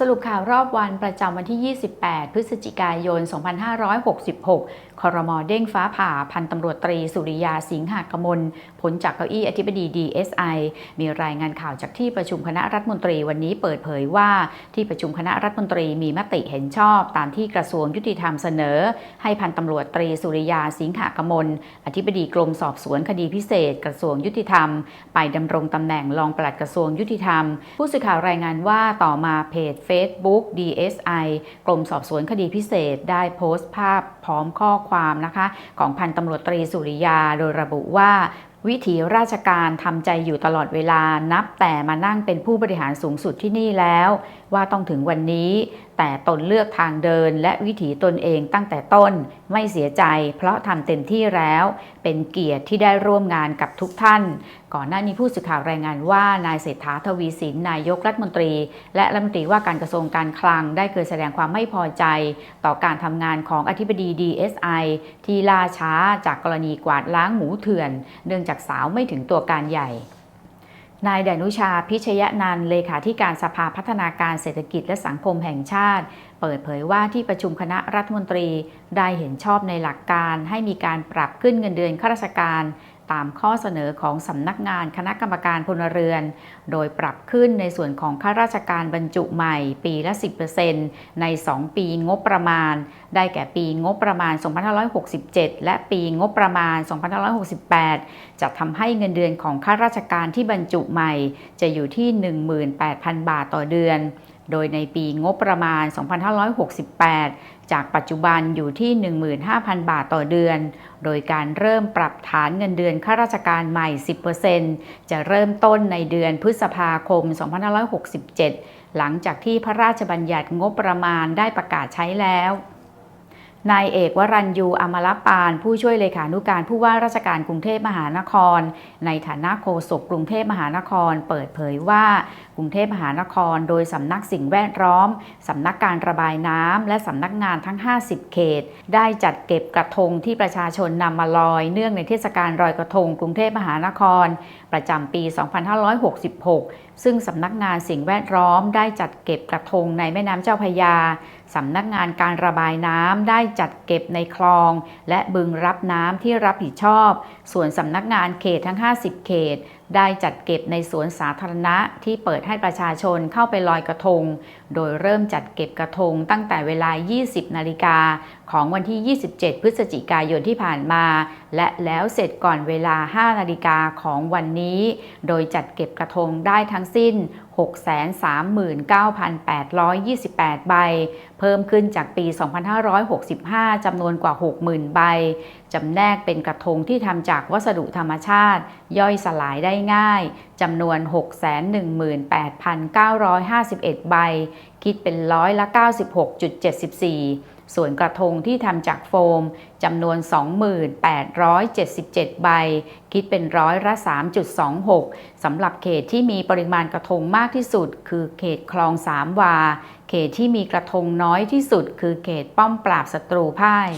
สรุปข่าวรอบวันประจำวันที่ 28 พฤศจิกายน 2566 คอรมอเด้งฟ้าผ่าพันตำรวจตรีสุริยาสิงหากมลพ้นจากเก้าอี้อธิบดี DSI มีรายงานข่าวจากที่ประชุมคณะรัฐมนตรีวันนี้เปิดเผยว่า ที่ประชุมคณะรัฐมนตรีมีมติเห็นชอบ ตามที่กระทรวงยุติธรรมเสนอ ให้พันตำรวจตรีสุริยาสิงหากมลอธิบดีกรมสอบสวนคดีพิเศษ กระทรวงยุติธรรม ไปดำรงตำแหน่งรองปลัดกระทรวงยุติธรรม ผู้สื่อข่าวรายงานว่าต่อมาเพจ Facebook DSI กรมสอบสวนคดีพิเศษ ได้โพสต์ภาพพร้อมข้อความนะคะของพันตำรวจตรีสุริยาโดยระบุว่าวิถีราชการทำใจอยู่ตลอดเวลานับแต่มานั่งเป็นผู้บริหารสูงสุดที่นี่แล้ว ว่าต้องถึงวันนี้แต่ตนเลือกทางเดินและวิถีตนเองตั้งแต่ต้นไม่เสียใจ เพราะทำเต็มที่แล้ว เป็นเกียรติที่ได้ร่วมงานกับทุกท่าน ก่อนหน้านี้ผู้สื่อข่าวรายงานว่านายเศรษฐาทวีสินนายกรัฐมนตรี และรัฐมนตรีว่าการกระทรวงการคลังได้เคยแสดงความไม่พอใจ ต่อการทำงานของอธิบดี DSI ที่ล่าช้าจากกรณีกวาดล้างหมูเถื่อน เนื่องจากสาวไม่ถึงตัวการใหญ่ นายดนุชาพิชยนันเลขาธิการสภาพัฒนาการเศรษฐกิจและสังคมแห่งชาติ เปิดเผยว่าที่ประชุมคณะรัฐมนตรีได้เห็นชอบในหลักการให้มีการปรับขึ้นเงินเดือนข้าราชการ ตามข้อเสนอของสำนักงานคณะกรรมการพลเรือน โดยปรับขึ้นในส่วนของข้าราชการบรรจุใหม่ปีละ 10%ใน 2 ปีงบประมาณ ได้แก่ปีงบประมาณ 2567 และปีงบประมาณ 2568 จะทำให้เงินเดือนของข้าราชการที่บรรจุใหม่ จะอยู่ที่ 18,000 บาทต่อเดือน โดยในปีงบประมาณ 2568 จากปัจจุบันอยู่ที่ 15,000 บาทต่อเดือน โดยการเริ่มปรับฐานเงินเดือนข้าราชการใหม่ 10%จะเริ่มต้นในเดือนพฤษภาคม 2567 หลังจากที่พระราชบัญญัติงบประมาณได้ประกาศใช้แล้ว นายเอกวรัญยูอมรปาน ผู้ช่วยเลขานุการผู้ว่าราชการกรุงเทพมหานคร ในฐานะโฆษกกรุงเทพมหานคร เปิดเผยว่ากรุงเทพมหานคร โดยสำนักสิ่งแวดล้อมสำนักการระบายน้ำและสำนักงานทั้ง 50 เขต ได้จัดเก็บกระทงที่ประชาชนนำมาลอย เนื่องในเทศกาลลอยกระทงกรุงเทพมหานคร ประจำปี 2566 ซึ่งสำนักงานสิ่งแวดล้อมได้จัดเก็บกระทงในแม่น้ำเจ้าพยา สำนักงานการระบายน้ำได้จัดเก็บในคลอง และบึงรับน้ำที่รับผิดชอบ ส่วนสำนักงานเขตทั้ง 50 เขต ได้จัดเก็บในสวนสาธารณะที่เปิดให้ประชาชนเข้าไปลอยกระทง โดยเริ่มจัดเก็บกระทงตั้งแต่เวลา 20 นาฬิกาของวันที่ 27 พฤศจิกายนที่ผ่านมา และแล้วเสร็จก่อนเวลา 5 นาฬิกาของวันนี้ โดยจัดเก็บกระทงได้ทั้งสิ้น 639,828 ใบ เพิ่มขึ้นจากปี 2565 จำนวนกว่า 60,000 ใบ จำแนกเป็นกระทงที่ทำจากวัสดุธรรมชาติ ย่อยสลายได้ง่ายจำนวน 618,951 ใบ คิดเป็นร้อยละ 96.74 ส่วนกระทงที่ทำจากโฟมจำนวน 2877 ใบ คิดเป็นร้อยละ 3.26 สำหรับเขตที่มีปริมาณกระทงมากที่สุด คือเขตคลองสามวา เขตที่มีกระทงน้อยที่สุด คือเขตป้อมปราบศัตรูพ่าย